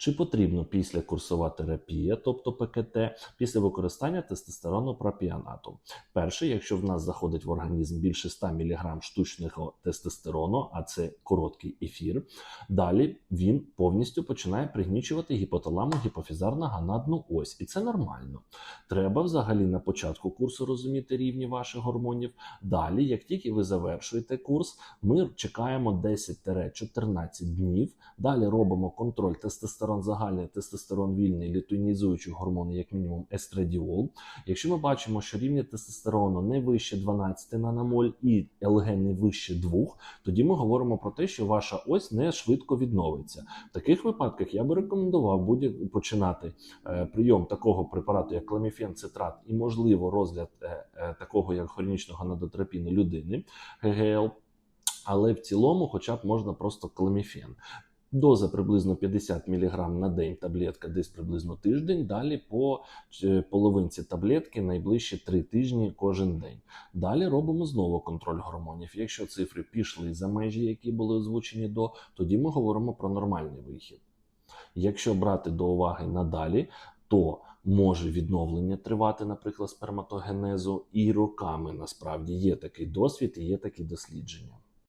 Чи потрібно після курсова терапія, тобто ПКТ, після використання тестостерону пропіанату? Перше, якщо в нас заходить в організм більше 100 мг штучного тестостерону, а це короткий ефір, далі він повністю починає пригнічувати гіпоталаму гіпофізарно ганадну ось, і це нормально. Треба взагалі на початку курсу розуміти рівні ваших гормонів. Далі, як тільки ви завершуєте курс, ми чекаємо 10-14 днів. Далі робимо контроль тестостерон загальний, тестостерон вільний, лютеїнізуючі гормони, як мінімум естрадіол. Якщо ми бачимо, що рівні тестостерону не вище 12 наномоль і ЛГ не вище 2, тоді ми говоримо про те, що ваша ось не швидко відновиться. В таких випадках я би рекомендував будь починати е, прийом такого препарату, як кламіфен цитрат, і можливо розгляд е, е, такого як хронічного надотропіну людини ГГЛ. Але в цілому, хоча б можна просто кламіфен. Доза приблизно 50 мг на день, таблетка десь приблизно тиждень. Далі по е, половинці таблетки найближчі 3 тижні кожен день. Далі робимо знову контроль гормонів. Якщо цифри пішли за межі, які були озвучені до, тоді ми говоримо про нормальний вихід. Якщо брати до уваги надалі, то може відновлення тривати, наприклад, сперматогенезу, і роками насправді є такий досвід і є такі дослідження.